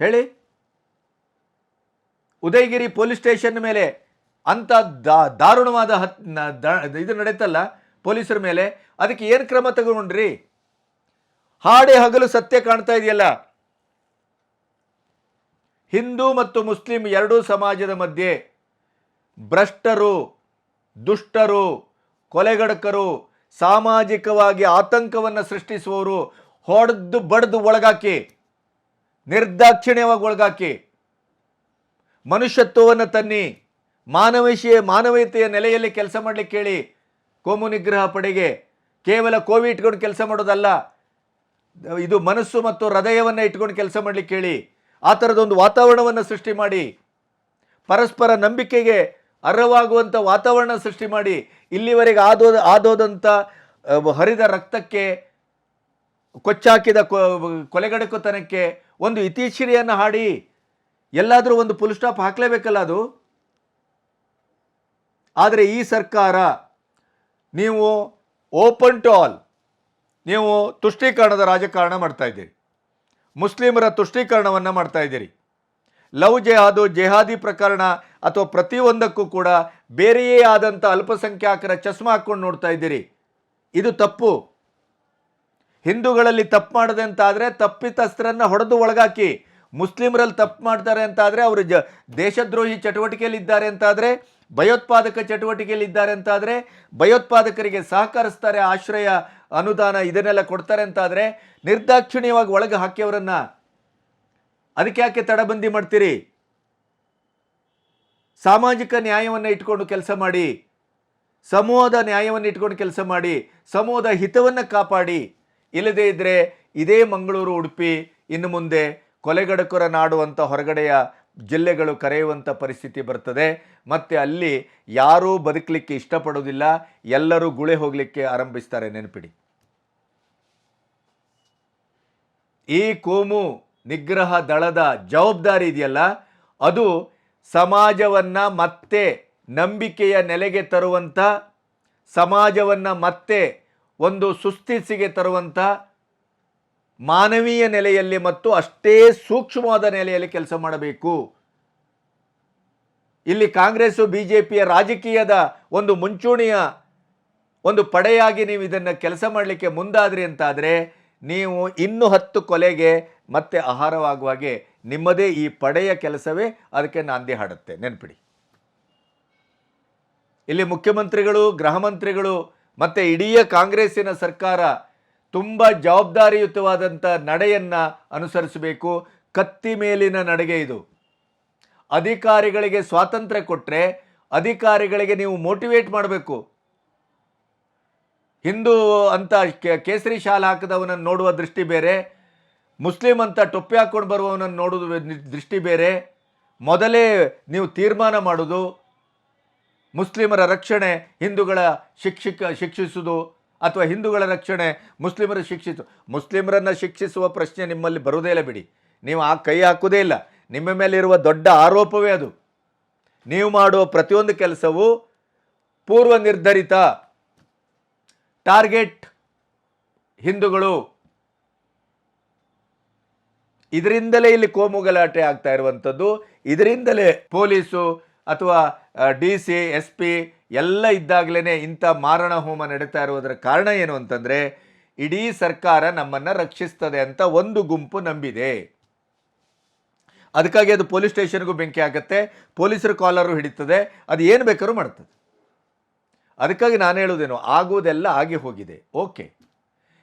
ಹೇಳಿ. ಉದಯಗಿರಿ ಪೊಲೀಸ್ ಸ್ಟೇಷನ್ ಮೇಲೆ ಅಂಥ ದಾ- ದಾರುಣವಾದ ಹತ್ ಇದು ನಡೀತಲ್ಲ ಪೊಲೀಸರ ಮೇಲೆ. ಅದಕ್ಕೆ ಏನು ಕ್ರಮ ತಗೊಂಡ್ರಿ? ಹಾಡೆ ಹಗಲು ಸತ್ಯ ಕಾಣ್ತಾ ಇದೆಯಲ್ಲ. ಹಿಂದೂ ಮತ್ತು ಮುಸ್ಲಿಂ ಎರಡೂ ಸಮಾಜದ ಮಧ್ಯೆ ಭ್ರಷ್ಟರು, ದುಷ್ಟರು, ಕೊಲೆಗಡಕರು, ಸಾಮಾಜಿಕವಾಗಿ ಆತಂಕವನ್ನು ಸೃಷ್ಟಿಸುವವರು ಹೊಡೆದು ಬಡ್ದು ಒಳಗಾಕಿ, ನಿರ್ದಾಕ್ಷಿಣ್ಯವಾಗಿ ಒಳಗಾಕಿ, ಮನುಷ್ಯತ್ವವನ್ನು ತನ್ನಿ ಮಾನವೀಯ ಮಾನವೀಯತೆಯ ನೆಲೆಯಲ್ಲಿ ಕೆಲಸ ಮಾಡಲಿಕ್ಕೆ ಹೇಳಿ ಕೋಮು ನಿಗ್ರಹ ಪಡೆಗೆ ಕೇವಲ ಕೋವಿ ಇಟ್ಕೊಂಡು ಕೆಲಸ ಮಾಡೋದಲ್ಲ, ಇದು ಮನಸ್ಸು ಮತ್ತು ಹೃದಯವನ್ನು ಇಟ್ಕೊಂಡು ಕೆಲಸ ಮಾಡಲಿಕ್ಕೆ ಹೇಳಿ, ಆ ಥರದೊಂದು ವಾತಾವರಣವನ್ನು ಸೃಷ್ಟಿ ಮಾಡಿ, ಪರಸ್ಪರ ನಂಬಿಕೆಗೆ ಅರ್ಹವಾಗುವಂಥ ವಾತಾವರಣ ಸೃಷ್ಟಿ ಮಾಡಿ, ಇಲ್ಲಿವರೆಗೆ ಆದೋ ಆದೋದಂಥ ಹರಿದ ರಕ್ತಕ್ಕೆ, ಕೊಚ್ಚಾಕಿದ ಕೊಲೆಗಡಕುತನಕ್ಕೆ ಒಂದು ಇತಿಚಿರಿಯನ್ನು ಹಾಡಿ, ಎಲ್ಲಾದರೂ ಒಂದು ಫುಲ್ ಸ್ಟಾಪ್ ಹಾಕಲೇಬೇಕಲ್ಲ ಅದು? ಆದರೆ ಈ ಸರ್ಕಾರ ನೀವು ಓಪನ್ ಟು ಆಲ್ ನೀವು ತುಷ್ಟೀಕರಣದ ರಾಜಕಾರಣ ಮಾಡ್ತಾ ಇದ್ದೀರಿ. ಮುಸ್ಲಿಮರ ತುಷ್ಟೀಕರಣವನ್ನು ಮಾಡ್ತಾ ಇದ್ದೀರಿ. ಲವ್ ಜೆಹಾದು, ಜೆಹಾದಿ ಪ್ರಕರಣ ಅಥವಾ ಪ್ರತಿಯೊಂದಕ್ಕೂ ಕೂಡ ಬೇರೆಯೇ ಆದಂಥ ಅಲ್ಪಸಂಖ್ಯಾತರ ಚಸ್ಮ ಹಾಕ್ಕೊಂಡು ನೋಡ್ತಾ ಇದ್ದೀರಿ. ಇದು ತಪ್ಪು. ಹಿಂದೂಗಳಲ್ಲಿ ತಪ್ಪು ಮಾಡದೆ ಅಂತ ಆದರೆ ತಪ್ಪಿತಸ್ಥರನ್ನ ಹೊಡೆದು ಒಳಗಾಕಿ, ಮುಸ್ಲಿಮರಲ್ಲಿ ತಪ್ಪು ಮಾಡ್ತಾರೆ ಅಂತಾದರೆ ಅವರು ಜ ದೇಶದ್ರೋಹಿ ಚಟುವಟಿಕೆಯಲ್ಲಿದ್ದಾರೆ ಅಂತಾದರೆ ಭಯೋತ್ಪಾದಕ ಚಟುವಟಿಕೆಯಲ್ಲಿ ಇದ್ದಾರೆ ಅಂತಾದರೆ, ಭಯೋತ್ಪಾದಕರಿಗೆ ಸಹಕರಿಸ್ತಾರೆ ಆಶ್ರಯ ಅನುದಾನ ಇದನ್ನೆಲ್ಲ ಕೊಡ್ತಾರೆ ಅಂತಾದರೆ, ನಿರ್ದಾಕ್ಷಿಣ್ಯವಾಗಿ ಒಳಗೆ ಹಾಕಿಯವರನ್ನ ಅದಕ್ಕೆ ಯಾಕೆ ತಡಬಂದಿ ಮಾಡ್ತೀರಿ? ಸಾಮಾಜಿಕ ನ್ಯಾಯವನ್ನು ಇಟ್ಕೊಂಡು ಕೆಲಸ ಮಾಡಿ, ಸಮೂಹದ ನ್ಯಾಯವನ್ನು ಇಟ್ಕೊಂಡು ಕೆಲಸ ಮಾಡಿ, ಸಮೂಹದ ಹಿತವನ್ನು ಕಾಪಾಡಿ. ಇಲ್ಲದೇ ಇದ್ದರೆ ಇದೇ ಮಂಗಳೂರು ಉಡುಪಿ ಇನ್ನು ಮುಂದೆ ಕೊಲೆಗಡಕರ ನಾಡುವಂಥ ಹೊರಗಡೆಯ ಜಿಲ್ಲೆಗಳು ಕರೆಯುವಂಥ ಪರಿಸ್ಥಿತಿ ಬರ್ತದೆ. ಮತ್ತು ಅಲ್ಲಿ ಯಾರೂ ಬದುಕಲಿಕ್ಕೆ ಇಷ್ಟಪಡೋದಿಲ್ಲ ಎಲ್ಲರೂ ಗುಳೆ ಹೋಗಲಿಕ್ಕೆ ಆರಂಭಿಸ್ತಾರೆ ನೆನಪಿಡಿ. ಈ ಕೋಮು ನಿಗ್ರಹ ದಳದ ಜವಾಬ್ದಾರಿ ಇದೆಯಲ್ಲ? ಅದು ಸಮಾಜವನ್ನು ಮತ್ತೆ ನಂಬಿಕೆಯ ನೆಲೆಗೆ ತರುವಂಥ ಸಮಾಜವನ್ನು ಮತ್ತೆ ಒಂದು ಸುಸ್ಥಿತಿಗೆ ತರುವಂಥ ಮಾನವೀಯ ನೆಲೆಯಲ್ಲಿ ಮತ್ತು ಅಷ್ಟೇ ಸೂಕ್ಷ್ಮವಾದ ನೆಲೆಯಲ್ಲಿ ಕೆಲಸ ಮಾಡಬೇಕು. ಇಲ್ಲಿ ಕಾಂಗ್ರೆಸ್ಸು ಬಿ ಜೆ ಪಿಯ ರಾಜಕೀಯದ ಒಂದು ಮುಂಚೂಣಿಯ ಒಂದು ಪಡೆಯಾಗಿ ನೀವು ಇದನ್ನು ಕೆಲಸ ಮಾಡಲಿಕ್ಕೆ ಮುಂದಾದ್ರಿ ಅಂತಾದರೆ, ನೀವು ಇನ್ನು ಹತ್ತು ಕೊಲೆಗೆ ಮತ್ತೆ ಆಹಾರವಾಗುವ ಹಾಗೆ ನಿಮ್ಮದೇ ಈ ಪಡೆಯ ಕೆಲಸವೇ ಅದಕ್ಕೆ ನಾಂದಿ ಹಾಡುತ್ತೆ. ನೆನ್ಪಿಡಿ. ಇಲ್ಲಿ ಮುಖ್ಯಮಂತ್ರಿಗಳು, ಗೃಹ ಮಂತ್ರಿಗಳು ಮತ್ತು ಇಡೀ ಕಾಂಗ್ರೆಸ್ಸಿನ ಸರ್ಕಾರ ತುಂಬ ಜವಾಬ್ದಾರಿಯುತವಾದಂಥ ನಡೆಯನ್ನು ಅನುಸರಿಸಬೇಕು. ಕತ್ತಿ ಮೇಲಿನ ನಡೆಗೆ ಇದು. ಅಧಿಕಾರಿಗಳಿಗೆ ಸ್ವಾತಂತ್ರ್ಯ ಕೊಟ್ಟರೆ ಅಧಿಕಾರಿಗಳಿಗೆ ನೀವು ಮೋಟಿವೇಟ್ ಮಾಡಬೇಕು. ಹಿಂದೂ ಅಂತ ಕೇಸರಿ ಶಾಲೆ ಹಾಕಿದವನನ್ನು ನೋಡುವ ದೃಷ್ಟಿ ಬೇರೆ. ಮುಸ್ಲಿಂ ಅಂತ ಟೊಪ್ಪಿ ಹಾಕ್ಕೊಂಡು ಬರುವವನನ್ನು ನೋಡುವ ದೃಷ್ಟಿ ಬೇರೆ. ಮೊದಲೇ ನೀವು ತೀರ್ಮಾನ ಮಾಡೋದು. ಮುಸ್ಲಿಮರ ರಕ್ಷಣೆ ಹಿಂದೂಗಳ ಶಿಕ್ಷಕ ಶಿಕ್ಷಿಸುವುದು ಅಥವಾ ಹಿಂದೂಗಳ ರಕ್ಷಣೆ ಮುಸ್ಲಿಮರ ಶಿಕ್ಷಿಸು, ಮುಸ್ಲಿಮರನ್ನು ಶಿಕ್ಷಿಸುವ ಪ್ರಶ್ನೆ ನಿಮ್ಮಲ್ಲಿ ಬರುವುದೇ ಇಲ್ಲ ಬಿಡಿ. ನೀವು ಆ ಕೈ ಹಾಕುವುದೇ ಇಲ್ಲ. ನಿಮ್ಮ ಮೇಲಿರುವ ದೊಡ್ಡ ಆರೋಪವೇ ಅದು. ನೀವು ಮಾಡುವ ಪ್ರತಿಯೊಂದು ಕೆಲಸವೂ ಪೂರ್ವ ನಿರ್ಧರಿತ ಟಾರ್ಗೆಟ್ ಹಿಂದೂಗಳು. ಇದರಿಂದಲೇ ಇಲ್ಲಿ ಕೋಮುಗಲಾಟೆ ಆಗ್ತಾ ಇರುವಂಥದ್ದು. ಇದರಿಂದಲೇ ಪೊಲೀಸು ಅಥವಾ ಡಿ ಸಿ, ಎಸ್ ಪಿ ಎಲ್ಲ ಇದ್ದಾಗಲೇ ಇಂಥ ಮಾರಣ ಹೋಮ ನಡೀತಾ ಇರುವುದರ ಕಾರಣ ಏನು ಅಂತಂದರೆ, ಇಡೀ ಸರ್ಕಾರ ನಮ್ಮನ್ನು ರಕ್ಷಿಸ್ತದೆ ಅಂತ ಒಂದು ಗುಂಪು ನಂಬಿದೆ. ಅದಕ್ಕಾಗಿ ಅದು ಪೊಲೀಸ್ ಸ್ಟೇಷನ್ಗೂ ಬೆಂಕಿ ಆಗುತ್ತೆ ಪೊಲೀಸರು ಕಾಲರು ಹಿಡಿತದೆ, ಅದು ಏನು ಬೇಕಾದ್ರೂ ಮಾಡ್ತದೆ. ಅದಕ್ಕಾಗಿ ನಾನು ಹೇಳೋದೇನು ಆಗುವುದೆಲ್ಲ ಆಗಿ ಹೋಗಿದೆ. ಓಕೆ.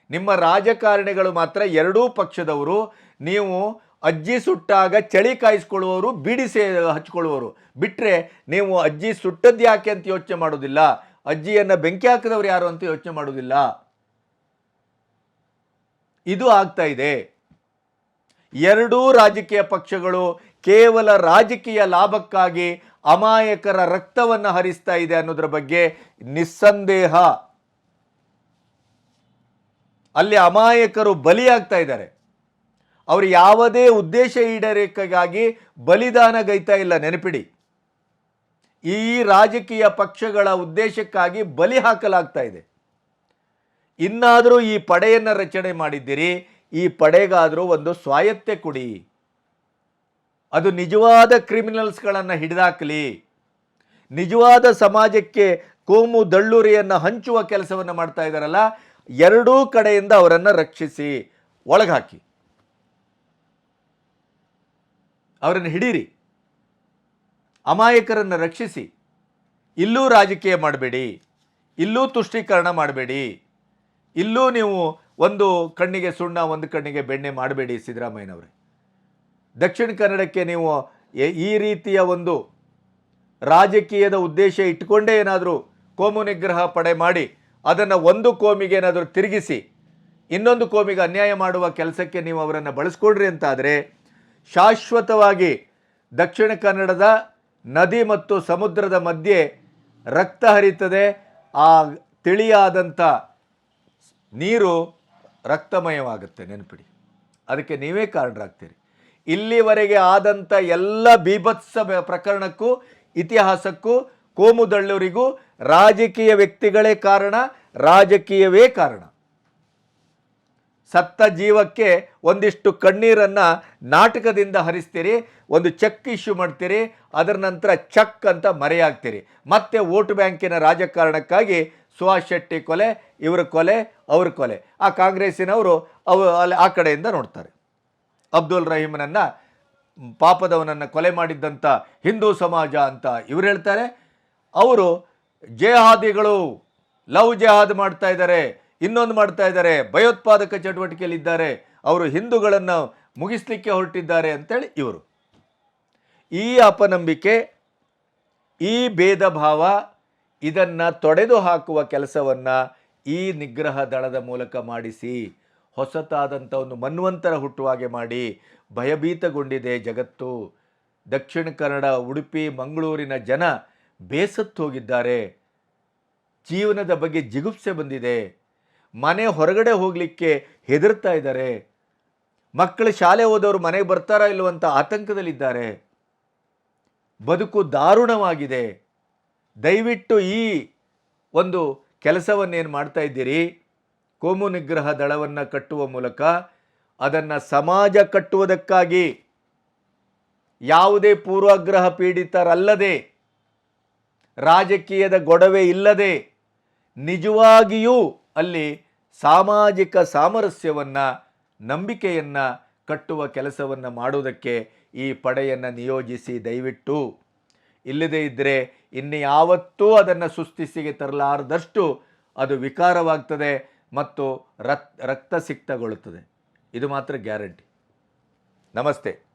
ನಿಮ್ಮ ರಾಜಕಾರಣಿಗಳು ಮಾತ್ರ ಎರಡೂ ಪಕ್ಷದವರು, ನೀವು ಅಜ್ಜಿ ಸುಟ್ಟಾಗ ಚಳಿ ಕಾಯಿಸ್ಕೊಳ್ಳುವವರು, ಬಿಡಿ ಸೇ, ಹಚ್ಕೊಳ್ಳುವವರು. ಬಿಟ್ಟರೆ ನೀವು ಅಜ್ಜಿ ಸುಟ್ಟದ್ದು ಯಾಕೆ ಅಂತ ಯೋಚನೆ ಮಾಡೋದಿಲ್ಲ. ಅಜ್ಜಿಯನ್ನು ಬೆಂಕಿ ಹಾಕಿದವರು ಯಾರು ಅಂತ ಯೋಚನೆ ಮಾಡೋದಿಲ್ಲ. ಇದು ಆಗ್ತಾ ಇದೆ. ಎರಡೂ ರಾಜಕೀಯ ಪಕ್ಷಗಳು ಕೇವಲ ರಾಜಕೀಯ ಲಾಭಕ್ಕಾಗಿ ಅಮಾಯಕರ ರಕ್ತವನ್ನು ಹರಿಸ್ತಾ ಇದೆ ಅನ್ನೋದ್ರ ಬಗ್ಗೆ ನಿಸ್ಸಂದೇಹ. ಅಲ್ಲಿ ಅಮಾಯಕರು ಬಲಿಯಾಗ್ತಾ ಇದ್ದಾರೆ. ಅವರು ಯಾವುದೇ ಉದ್ದೇಶ ಈಡೇರಿಕೆಗಾಗಿ ಬಲಿದಾನಗೈತಾ ಇಲ್ಲ, ನೆನಪಿಡಿ. ಈ ರಾಜಕೀಯ ಪಕ್ಷಗಳ ಉದ್ದೇಶಕ್ಕಾಗಿ ಬಲಿ ಹಾಕಲಾಗ್ತಾ ಇದೆ. ಇನ್ನಾದರೂ ಈ ಪಡೆಯನ್ನು ರಚನೆ ಮಾಡಿದ್ದೀರಿ, ಈ ಪಡೆಗಾದರೂ ಒಂದು ಸ್ವಾಯತ್ತೆ ಕೊಡಿ. ಅದು ನಿಜವಾದ ಕ್ರಿಮಿನಲ್ಸ್ಗಳನ್ನು ಹಿಡಿದಾಕಲಿ. ನಿಜವಾದ ಸಮಾಜಕ್ಕೆ ಕೋಮು ದಳ್ಳುರಿಯನ್ನು ಹಂಚುವ ಕೆಲಸವನ್ನು ಮಾಡ್ತಾ ಇದ್ದಾರಲ್ಲ ಎರಡೂ ಕಡೆಯಿಂದ ಅವರನ್ನು ರಕ್ಷಿಸಿ, ಒಳಗಾಕಿ. ಅವರನ್ನು ಹಿಡೀರಿ. ಅಮಾಯಕರನ್ನು ರಕ್ಷಿಸಿ. ಇಲ್ಲೂ ರಾಜಕೀಯ ಮಾಡಬೇಡಿ. ಇಲ್ಲೂ ತುಷ್ಟೀಕರಣ ಮಾಡಬೇಡಿ. ಇಲ್ಲೂ ನೀವು ಒಂದು ಕಣ್ಣಿಗೆ ಸುಣ್ಣ, ಒಂದು ಕಣ್ಣಿಗೆ ಬೆಣ್ಣೆ ಮಾಡಬೇಡಿ ಸಿದ್ದರಾಮಯ್ಯನವರೇ. ದಕ್ಷಿಣ ಕನ್ನಡಕ್ಕೆ ನೀವು ಈ ರೀತಿಯ ಒಂದು ರಾಜಕೀಯದ ಉದ್ದೇಶ ಇಟ್ಟುಕೊಂಡೇ ಏನಾದರೂ ಕೋಮು ನಿಗ್ರಹ ಪಡೆ ಮಾಡಿ, ಅದನ್ನು ಒಂದು ಕೋಮಿಗೆ ಏನಾದರೂ ತಿರುಗಿಸಿ, ಇನ್ನೊಂದು ಕೋಮಿಗೆ ಅನ್ಯಾಯ ಮಾಡುವ ಕೆಲಸಕ್ಕೆ ನೀವು ಅವರನ್ನು ಬಳಸ್ಕೊಡ್ರಿ ಅಂತಾದರೆ ಶಾಶ್ವತವಾಗಿ ದಕ್ಷಿಣ ಕನ್ನಡದ ನದಿ ಮತ್ತು ಸಮುದ್ರದ ಮಧ್ಯೆ ರಕ್ತ ಹರಿತದೆ. ಆ ತಿಳಿಯಾದಂಥ ನೀರು ರಕ್ತಮಯವಾಗುತ್ತೆ. ನೆನಪಿಡಿ. ಅದಕ್ಕೆ ನೀವೇ ಕಾರಣರಾಗ್ತೀರಿ. ಇಲ್ಲಿವರೆಗೆ ಆದಂಥ ಎಲ್ಲ ಬೀಭತ್ಸ ಪ್ರಕರಣಕ್ಕೂ, ಇತಿಹಾಸಕ್ಕೂ, ಕೋಮುದಳ್ಳೂರಿಗೂ ರಾಜಕೀಯ ವ್ಯಕ್ತಿಗಳೇ ಕಾರಣ, ರಾಜಕೀಯವೇ ಕಾರಣ. ಸತ್ತ ಜೀವಕ್ಕೆ ಒಂದಿಷ್ಟು ಕಣ್ಣೀರನ್ನು ನಾಟಕದಿಂದ ಹರಿಸ್ತೀರಿ, ಒಂದು ಚೆಕ್ ಇಶ್ಯೂ ಮಾಡ್ತೀರಿ, ಅದರ ನಂತರ ಚಕ್ ಅಂತ ಮರೆಯಾಗ್ತೀರಿ. ಮತ್ತೆ ವೋಟ್ ಬ್ಯಾಂಕಿನ ರಾಜಕಾರಣಕ್ಕಾಗಿ ಸುಹಾಸ್ ಶೆಟ್ಟಿ ಕೊಲೆ, ಇವರ ಕೊಲೆ, ಅವ್ರ ಕೊಲೆ. ಆ ಕಾಂಗ್ರೆಸ್ಸಿನವರು ಅವು, ಅಲ್ಲಿ ಆ ಕಡೆಯಿಂದ ನೋಡ್ತಾರೆ. ಅಬ್ದುಲ್ ರಹೀಮನನ್ನು, ಪಾಪದವನನ್ನು ಕೊಲೆ ಮಾಡಿದ್ದಂಥ ಹಿಂದೂ ಸಮಾಜ ಅಂತ ಇವ್ರು ಹೇಳ್ತಾರೆ. ಅವರು ಜೇಹಾದಿಗಳು, ಲವ್ ಜೇಹಾದ್ ಮಾಡ್ತಾ ಇದ್ದಾರೆ. ಇನ್ನೊಂದು ಮಾಡ್ತಾ ಇದ್ದಾರೆ. ಭಯೋತ್ಪಾದಕ ಚಟುವಟಿಕೆಯಲ್ಲಿದ್ದಾರೆ ಅವರು ಹಿಂದೂಗಳನ್ನು ಮುಗಿಸ್ಲಿಕ್ಕೆ ಹೊರಟಿದ್ದಾರೆ ಅಂತೇಳಿ ಇವರು. ಈ ಅಪನಂಬಿಕೆ, ಈ ಭೇದ ಭಾವ ಇದನ್ನು ತೊಡೆದು ಹಾಕುವ ಕೆಲಸವನ್ನು ಈ ನಿಗ್ರಹ ದಳದ ಮೂಲಕ ಮಾಡಿಸಿ ಹೊಸತಾದಂಥ ಒಂದು ಮನ್ವಂತರ ಹುಟ್ಟುವ ಹಾಗೆ ಮಾಡಿ ಭಯಭೀತಗೊಂಡಿದೆ ಜಗತ್ತು. ದಕ್ಷಿಣ ಕನ್ನಡ, ಉಡುಪಿ, ಮಂಗಳೂರಿನ ಜನ ಬೇಸತ್ತು ಹೋಗಿದ್ದಾರೆ. ಜೀವನದ ಬಗ್ಗೆ ಜಿಗುಪ್ಸೆ ಬಂದಿದೆ. ಮನೆ ಹೊರಗಡೆ ಹೋಗಲಿಕ್ಕೆ ಹೆದರ್ತಾ ಇದ್ದಾರೆ. ಮಕ್ಕಳು ಶಾಲೆ ಹೋದವರು ಮನೆಗೆ ಬರ್ತಾರಾ ಇಲ್ಲವಂತ ಆತಂಕದಲ್ಲಿದ್ದಾರೆ. ಬದುಕು ದಾರುಣವಾಗಿದೆ. ದಯವಿಟ್ಟು ಈ ಒಂದು ಕೆಲಸವನ್ನೇನು ಮಾಡ್ತಾ ಇದ್ದೀರಿ? ಕೋಮು ನಿಗ್ರಹ ದಳವನ್ನು ಕಟ್ಟುವ ಮೂಲಕ ಅದನ್ನು ಸಮಾಜ ಕಟ್ಟುವುದಕ್ಕಾಗಿ ಯಾವುದೇ ಪೂರ್ವಾಗ್ರಹ ಪೀಡಿತರಲ್ಲದೆ, ರಾಜಕೀಯದ ಗೊಡವೆ ಇಲ್ಲದೆ, ನಿಜವಾಗಿಯೂ ಅಲ್ಲಿ ಸಾಮಾಜಿಕ ಸಾಮರಸ್ಯವನ್ನು, ನಂಬಿಕೆಯನ್ನು ಕಟ್ಟುವ ಕೆಲಸವನ್ನು ಮಾಡುವುದಕ್ಕೆ ಈ ಪಡೆಯನ್ನು ನಿಯೋಜಿಸಿ ದಯವಿಟ್ಟು. ಇಲ್ಲದೇ ಇದ್ದರೆ ಇನ್ನು ಯಾವತ್ತೂ ಅದನ್ನು ಸುಸ್ಥಿಸಿಗೆ ತರಲಾರದಷ್ಟು ಅದು ವಿಕಾರವಾಗ್ತದೆ ಮತ್ತು ರಕ್ತ ರಕ್ತ ಸಿಕ್ತಗೊಳ್ಳುತ್ತದೆ. ಇದು ಮಾತ್ರ ಗ್ಯಾರಂಟಿ. ನಮಸ್ತೆ.